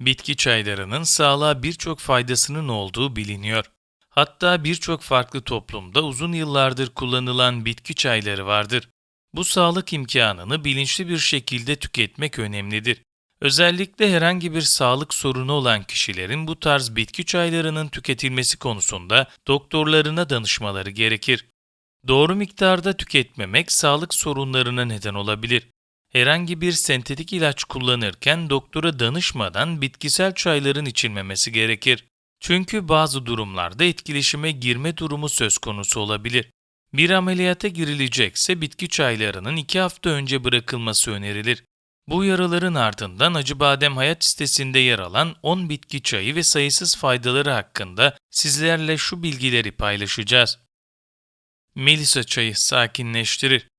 Bitki çaylarının sağlığa birçok faydasının olduğu biliniyor. Hatta birçok farklı toplumda uzun yıllardır kullanılan bitki çayları vardır. Bu sağlık imkanını bilinçli bir şekilde tüketmek önemlidir. Özellikle herhangi bir sağlık sorunu olan kişilerin bu tarz bitki çaylarının tüketilmesi konusunda doktorlarına danışmaları gerekir. Doğru miktarda tüketmemek sağlık sorunlarına neden olabilir. Herhangi bir sentetik ilaç kullanırken doktora danışmadan bitkisel çayların içilmemesi gerekir. Çünkü bazı durumlarda etkileşime girme durumu söz konusu olabilir. Bir ameliyata girilecekse bitki çaylarının 2 hafta önce bırakılması önerilir. Bu yaraların ardından Acıbadem Hayat sitesinde yer alan 10 bitki çayı ve sayısız faydaları hakkında sizlerle şu bilgileri paylaşacağız. Melisa çayı sakinleştirir.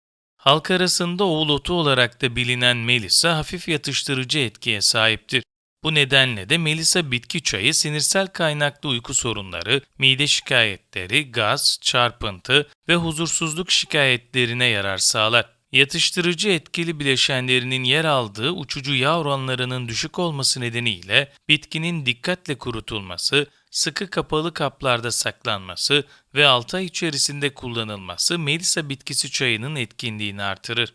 Halk arasında oğul otu olarak da bilinen Melisa hafif yatıştırıcı etkiye sahiptir. Bu nedenle de Melisa bitki çayı sinirsel kaynaklı uyku sorunları, mide şikayetleri, gaz, çarpıntı ve huzursuzluk şikayetlerine yarar sağlar. Yatıştırıcı etkili bileşenlerinin yer aldığı uçucu yağ oranlarının düşük olması nedeniyle bitkinin dikkatle kurutulması, sıkı kapalı kaplarda saklanması ve 6 ay içerisinde kullanılması Melisa bitkisi çayının etkinliğini artırır.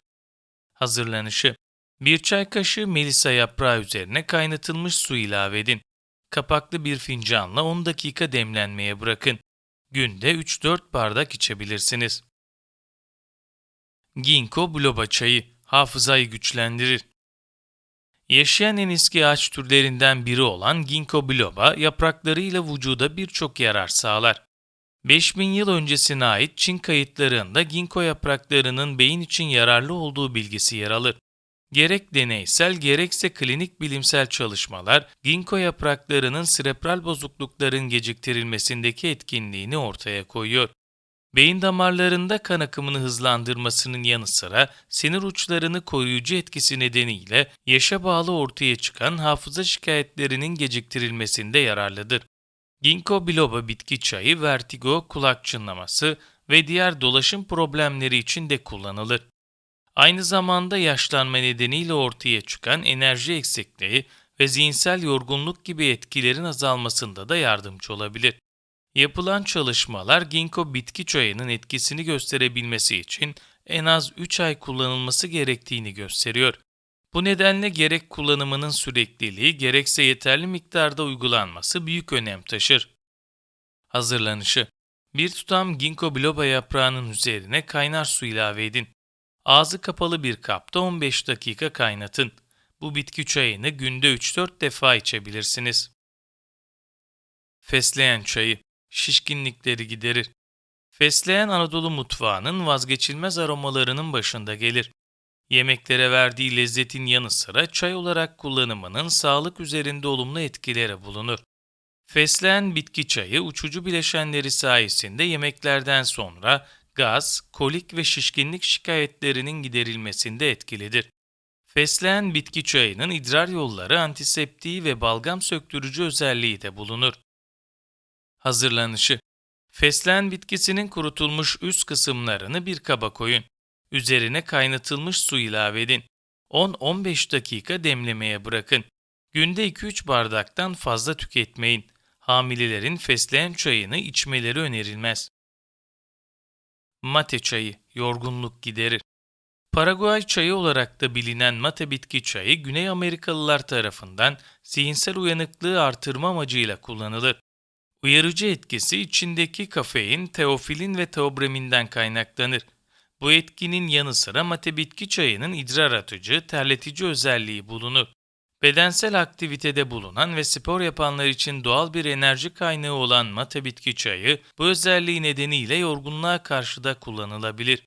Hazırlanışı Bir çay kaşığı Melisa yaprağı üzerine kaynatılmış su ilave edin. Kapaklı bir fincanla 10 dakika demlenmeye bırakın. Günde 3-4 bardak içebilirsiniz. Ginkgo biloba çayı hafızayı güçlendirir. Yaşayan en eski ağaç türlerinden biri olan Ginkgo biloba yapraklarıyla vücuda birçok yarar sağlar. 5000 yıl öncesine ait Çin kayıtlarında ginkgo yapraklarının beyin için yararlı olduğu bilgisi yer alır. Gerek deneysel gerekse klinik bilimsel çalışmalar ginkgo yapraklarının serebral bozuklukların geciktirilmesindeki etkinliğini ortaya koyuyor. Beyin damarlarında kan akımını hızlandırmasının yanı sıra sinir uçlarını koruyucu etkisi nedeniyle yaşa bağlı ortaya çıkan hafıza şikayetlerinin geciktirilmesinde yararlıdır. Ginkgo biloba bitki çayı vertigo, kulak çınlaması ve diğer dolaşım problemleri için de kullanılır. Aynı zamanda yaşlanma nedeniyle ortaya çıkan enerji eksikliği ve zihinsel yorgunluk gibi etkilerin azalmasında da yardımcı olabilir. Yapılan çalışmalar ginkgo bitki çayının etkisini gösterebilmesi için en az 3 ay kullanılması gerektiğini gösteriyor. Bu nedenle gerek kullanımının sürekliliği gerekse yeterli miktarda uygulanması büyük önem taşır. Hazırlanışı Bir tutam ginkgo biloba yaprağının üzerine kaynar su ilave edin. Ağzı kapalı bir kapta 15 dakika kaynatın. Bu bitki çayını günde 3-4 defa içebilirsiniz. Fesleğen çayı şişkinlikleri giderir. Fesleğen Anadolu mutfağının vazgeçilmez aromalarının başında gelir. Yemeklere verdiği lezzetin yanı sıra çay olarak kullanımının sağlık üzerinde olumlu etkileri bulunur. Fesleğen bitki çayı uçucu bileşenleri sayesinde yemeklerden sonra gaz, kolik ve şişkinlik şikayetlerinin giderilmesinde etkilidir. Fesleğen bitki çayının idrar yolları antiseptiği ve balgam söktürücü özelliği de bulunur. Hazırlanışı Fesleğen bitkisinin kurutulmuş üst kısımlarını bir kaba koyun. Üzerine kaynatılmış su ilave edin. 10-15 dakika demlemeye bırakın. Günde 2-3 bardaktan fazla tüketmeyin. Hamilelerin fesleğen çayını içmeleri önerilmez. Mate çayı yorgunluk giderir. Paraguay çayı olarak da bilinen mate bitki çayı Güney Amerikalılar tarafından zihinsel uyanıklığı artırma amacıyla kullanılır. Uyarıcı etkisi içindeki kafein, teofilin ve teobreminden kaynaklanır. Bu etkinin yanı sıra mate bitki çayının idrar atıcı, terletici özelliği bulunur. Bedensel aktivitede bulunan ve spor yapanlar için doğal bir enerji kaynağı olan mate bitki çayı bu özelliği nedeniyle yorgunluğa karşı da kullanılabilir.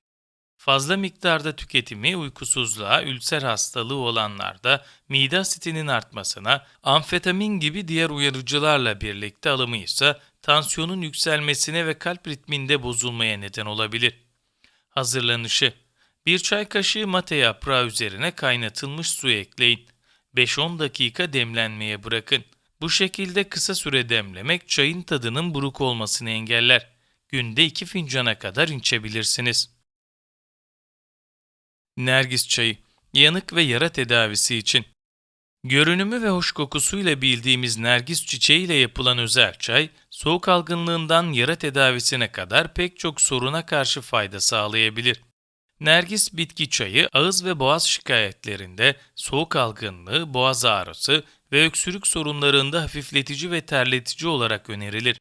Fazla miktarda tüketimi uykusuzluğa, ülser hastalığı olanlarda mide asitinin artmasına, amfetamin gibi diğer uyarıcılarla birlikte alımı ise tansiyonun yükselmesine ve kalp ritminde bozulmaya neden olabilir. Hazırlanışı Bir çay kaşığı mate yaprağı üzerine kaynatılmış su ekleyin. 5-10 dakika demlenmeye bırakın. Bu şekilde kısa süre demlemek çayın tadının buruk olmasını engeller. Günde 2 fincana kadar içebilirsiniz. Nergis çayı, yanık ve yara tedavisi için. Görünümü ve hoş kokusuyla bildiğimiz nergis çiçeğiyle yapılan özel çay, soğuk algınlığından yara tedavisine kadar pek çok soruna karşı fayda sağlayabilir. Nergis bitki çayı ağız ve boğaz şikayetlerinde soğuk algınlığı, boğaz ağrısı ve öksürük sorunlarında hafifletici ve terletici olarak önerilir.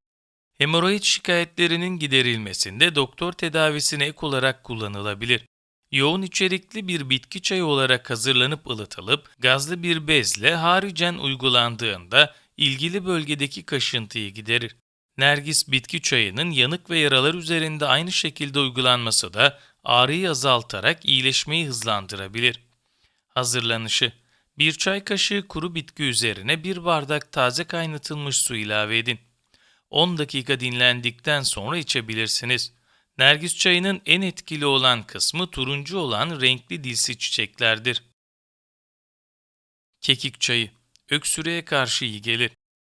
Hemoroid şikayetlerinin giderilmesinde doktor tedavisine ek olarak kullanılabilir. Yoğun içerikli bir bitki çayı olarak hazırlanıp ılıtılıp gazlı bir bezle haricen uygulandığında ilgili bölgedeki kaşıntıyı giderir. Nergis bitki çayının yanık ve yaralar üzerinde aynı şekilde uygulanması da ağrıyı azaltarak iyileşmeyi hızlandırabilir. Hazırlanışı Bir çay kaşığı kuru bitki üzerine bir bardak taze kaynatılmış su ilave edin. 10 dakika dinlendikten sonra içebilirsiniz. Nergis çayının en etkili olan kısmı turuncu olan renkli dilsi çiçeklerdir. Kekik çayı öksürüğe karşı iyi gelir.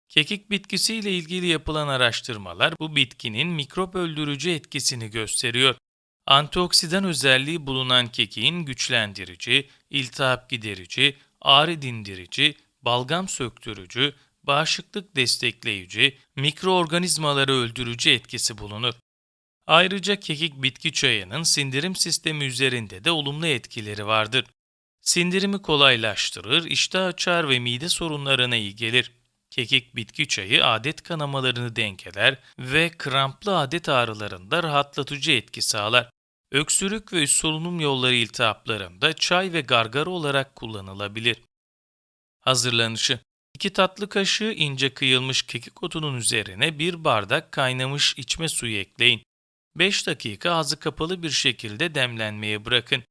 Kekik bitkisiyle ilgili yapılan araştırmalar bu bitkinin mikrop öldürücü etkisini gösteriyor. Antioksidan özelliği bulunan kekiğin güçlendirici, iltihap giderici, ağrı dindirici, balgam söktürücü, bağışıklık destekleyici, mikroorganizmaları öldürücü etkisi bulunur. Ayrıca kekik bitki çayının sindirim sistemi üzerinde de olumlu etkileri vardır. Sindirimi kolaylaştırır, iştah açar ve mide sorunlarına iyi gelir. Kekik bitki çayı adet kanamalarını dengeler ve kramplı adet ağrılarında rahatlatıcı etki sağlar. Öksürük ve üst solunum yolları iltihaplarında çay ve gargara olarak kullanılabilir. Hazırlanışı 2 tatlı kaşığı ince kıyılmış kekik otunun üzerine bir bardak kaynamış içme suyu ekleyin. 5 dakika ağzı kapalı bir şekilde demlenmeye bırakın.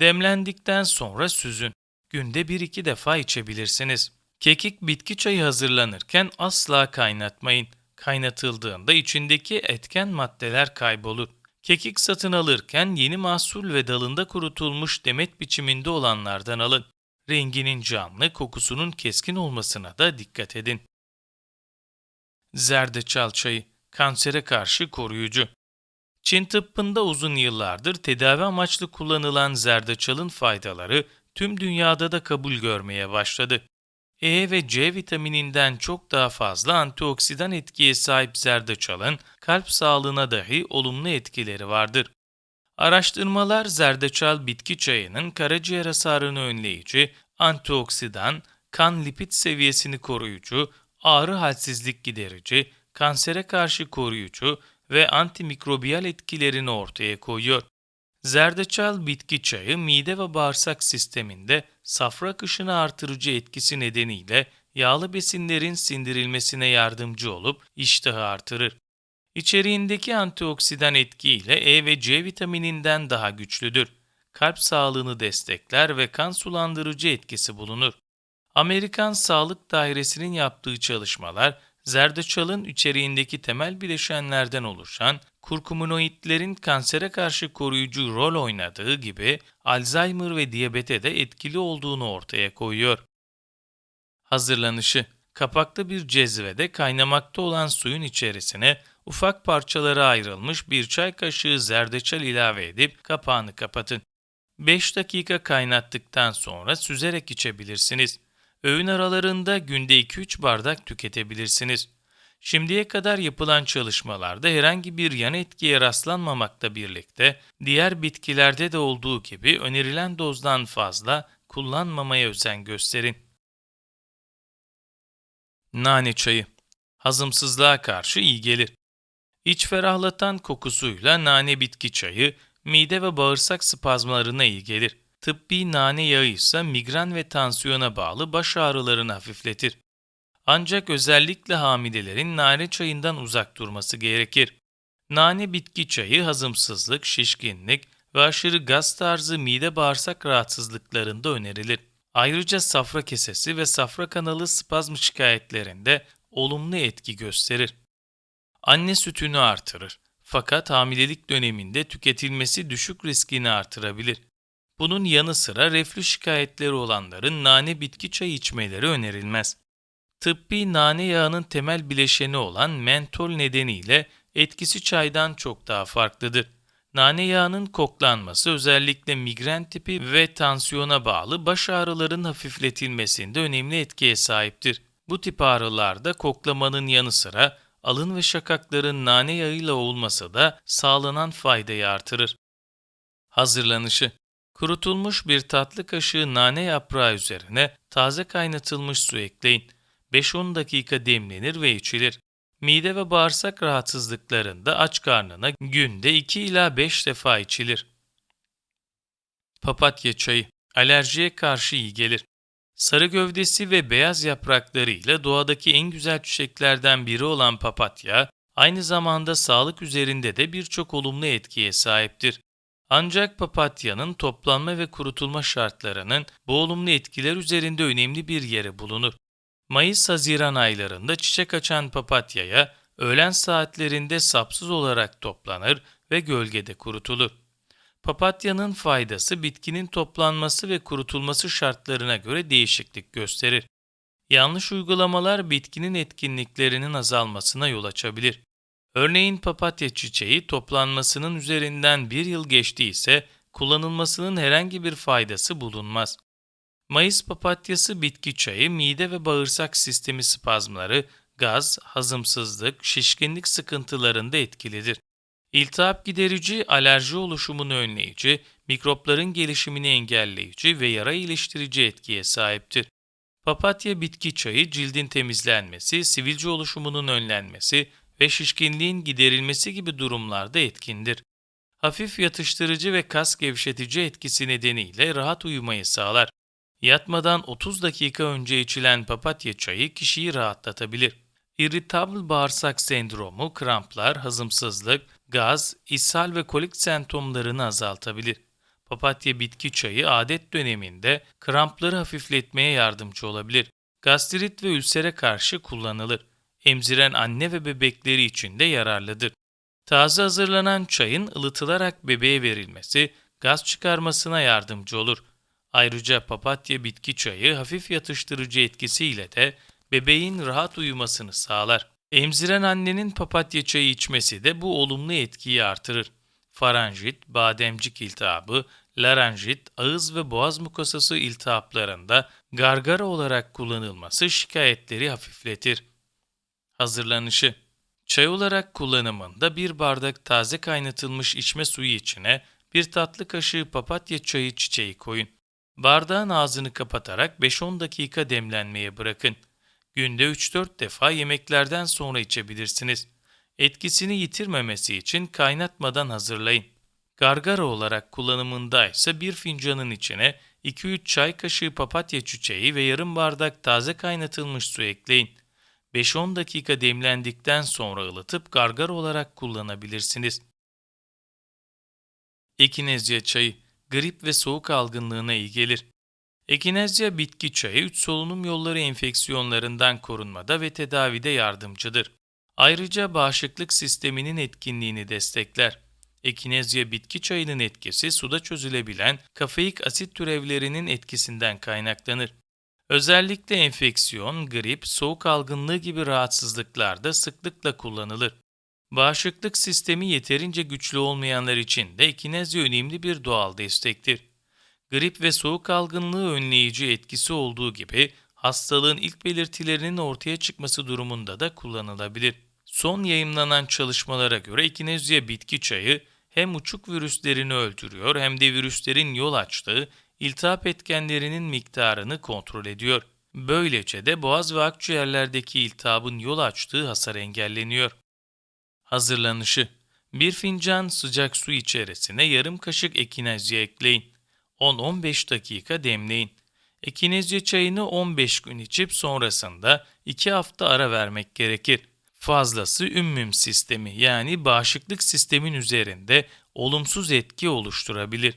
Demlendikten sonra süzün. Günde 1-2 defa içebilirsiniz. Kekik bitki çayı hazırlanırken asla kaynatmayın. Kaynatıldığında içindeki etken maddeler kaybolur. Kekik satın alırken yeni mahsul ve dalında kurutulmuş demet biçiminde olanlardan alın. Renginin canlı, kokusunun keskin olmasına da dikkat edin. Zerdeçal çayı, kansere karşı koruyucu. Çin tıbbında uzun yıllardır tedavi amaçlı kullanılan zerdeçalın faydaları tüm dünyada da kabul görmeye başladı. E ve C vitamininden çok daha fazla antioksidan etkiye sahip zerdeçalın kalp sağlığına dahi olumlu etkileri vardır. Araştırmalar zerdeçal bitki çayının karaciğer hasarını önleyici, antioksidan, kan lipid seviyesini koruyucu, ağrı halsizlik giderici, kansere karşı koruyucu ve antimikrobiyal etkilerini ortaya koyuyor. Zerdeçal bitki çayı mide ve bağırsak sisteminde safra akışını artırıcı etkisi nedeniyle yağlı besinlerin sindirilmesine yardımcı olup iştahı artırır. İçeriğindeki antioksidan etkiyle E ve C vitamininden daha güçlüdür. Kalp sağlığını destekler ve kan sulandırıcı etkisi bulunur. Amerikan Sağlık Dairesi'nin yaptığı çalışmalar, zerdeçalın içeriğindeki temel bileşenlerden oluşan kurkuminoidlerin kansere karşı koruyucu rol oynadığı gibi Alzheimer ve diyabete de etkili olduğunu ortaya koyuyor. Hazırlanışı Kapaklı bir cezvede kaynamakta olan suyun içerisine ufak parçalara ayrılmış bir çay kaşığı zerdeçal ilave edip kapağını kapatın. 5 dakika kaynattıktan sonra süzerek içebilirsiniz. Öğün aralarında günde 2-3 bardak tüketebilirsiniz. Şimdiye kadar yapılan çalışmalarda herhangi bir yan etkiye rastlanmamakla birlikte diğer bitkilerde de olduğu gibi önerilen dozdan fazla kullanmamaya özen gösterin. Nane çayı hazımsızlığa karşı iyi gelir. İç ferahlatan kokusuyla nane bitki çayı mide ve bağırsak spazmlarına iyi gelir. Tıbbi nane yağı ise migren ve tansiyona bağlı baş ağrılarını hafifletir. Ancak özellikle hamilelerin nane çayından uzak durması gerekir. Nane bitki çayı hazımsızlık, şişkinlik ve aşırı gaz tarzı mide bağırsak rahatsızlıklarında önerilir. Ayrıca safra kesesi ve safra kanalı spazm şikayetlerinde olumlu etki gösterir. Anne sütünü artırır. Fakat hamilelik döneminde tüketilmesi düşük riskini artırabilir. Bunun yanı sıra reflü şikayetleri olanların nane bitki çayı içmeleri önerilmez. Tıbbi nane yağının temel bileşeni olan mentol nedeniyle etkisi çaydan çok daha farklıdır. Nane yağının koklanması özellikle migren tipi ve tansiyona bağlı baş ağrıların hafifletilmesinde önemli etkiye sahiptir. Bu tip ağrılarda koklamanın yanı sıra alın ve şakakların nane yağıyla olması da sağlanan faydayı artırır. Hazırlanışı Kurutulmuş bir tatlı kaşığı nane yaprağı üzerine taze kaynatılmış su ekleyin. 5-10 dakika demlenir ve içilir. Mide ve bağırsak rahatsızlıklarında aç karnına günde 2 ila 5 defa içilir. Papatya çayı alerjiye karşı iyi gelir. Sarı gövdesi ve beyaz yapraklarıyla doğadaki en güzel çiçeklerden biri olan papatya, aynı zamanda sağlık üzerinde de birçok olumlu etkiye sahiptir. Ancak papatyanın toplanma ve kurutulma şartlarının bu olumlu etkiler üzerinde önemli bir yeri bulunur. Mayıs-Haziran aylarında çiçek açan papatyaya öğlen saatlerinde sapsız olarak toplanır ve gölgede kurutulur. Papatyanın faydası bitkinin toplanması ve kurutulması şartlarına göre değişiklik gösterir. Yanlış uygulamalar bitkinin etkinliklerinin azalmasına yol açabilir. Örneğin papatya çiçeği toplanmasının üzerinden bir yıl geçtiyse kullanılmasının herhangi bir faydası bulunmaz. Mayıs papatyası bitki çayı mide ve bağırsak sistemi spazmları, gaz, hazımsızlık, şişkinlik sıkıntılarında etkilidir. İltihap giderici, alerji oluşumunu önleyici, mikropların gelişimini engelleyici ve yara iyileştirici etkiye sahiptir. Papatya bitki çayı cildin temizlenmesi, sivilce oluşumunun önlenmesi ve şişkinliğin giderilmesi gibi durumlarda etkindir. Hafif yatıştırıcı ve kas gevşetici etkisi nedeniyle rahat uyumayı sağlar. Yatmadan 30 dakika önce içilen papatya çayı kişiyi rahatlatabilir. İrritable bağırsak sendromu, kramplar, hazımsızlık, gaz, ishal ve kolik semptomlarını azaltabilir. Papatya bitki çayı adet döneminde krampları hafifletmeye yardımcı olabilir. Gastrit ve ülsere karşı kullanılır. Emziren anne ve bebekleri için de yararlıdır. Taze hazırlanan çayın ılıtılarak bebeğe verilmesi gaz çıkarmasına yardımcı olur. Ayrıca papatya bitki çayı hafif yatıştırıcı etkisiyle de bebeğin rahat uyumasını sağlar. Emziren annenin papatya çayı içmesi de bu olumlu etkiyi artırır. Faranjit, bademcik iltihabı, laranjit, ağız ve boğaz mukosası iltihaplarında gargara olarak kullanılması şikayetleri hafifletir. Hazırlanışı Çay olarak kullanımında bir bardak taze kaynatılmış içme suyu içine bir tatlı kaşığı papatya çayı çiçeği koyun. Bardağın ağzını kapatarak 5-10 dakika demlenmeye bırakın. Günde 3-4 defa yemeklerden sonra içebilirsiniz. Etkisini yitirmemesi için kaynatmadan hazırlayın. Gargara olarak kullanımında ise bir fincanın içine 2-3 çay kaşığı papatya çiçeği ve yarım bardak taze kaynatılmış su ekleyin. 5-10 dakika demlendikten sonra ılıtıp gargara olarak kullanabilirsiniz. Ekinezya çayı grip ve soğuk algınlığına iyi gelir. Ekinezya bitki çayı üç solunum yolları enfeksiyonlarından korunmada ve tedavide yardımcıdır. Ayrıca bağışıklık sisteminin etkinliğini destekler. Ekinezya bitki çayının etkisi suda çözülebilen kafeik asit türevlerinin etkisinden kaynaklanır. Özellikle enfeksiyon, grip, soğuk algınlığı gibi rahatsızlıklarda sıklıkla kullanılır. Bağışıklık sistemi yeterince güçlü olmayanlar için de ekinezya önemli bir doğal destektir. Grip ve soğuk algınlığı önleyici etkisi olduğu gibi hastalığın ilk belirtilerinin ortaya çıkması durumunda da kullanılabilir. Son yayımlanan çalışmalara göre ekinezya bitki çayı hem uçuk virüslerini öldürüyor hem de virüslerin yol açtığı iltihap etkenlerinin miktarını kontrol ediyor. Böylece de boğaz ve akciğerlerdeki iltihabın yol açtığı hasar engelleniyor. Hazırlanışı Bir fincan sıcak su içerisine yarım kaşık ekinezya ekleyin. 10-15 dakika demleyin. Ekinezya çayını 15 gün içip sonrasında 2 hafta ara vermek gerekir. Fazlası ümmüm sistemi yani bağışıklık sistemin üzerinde olumsuz etki oluşturabilir.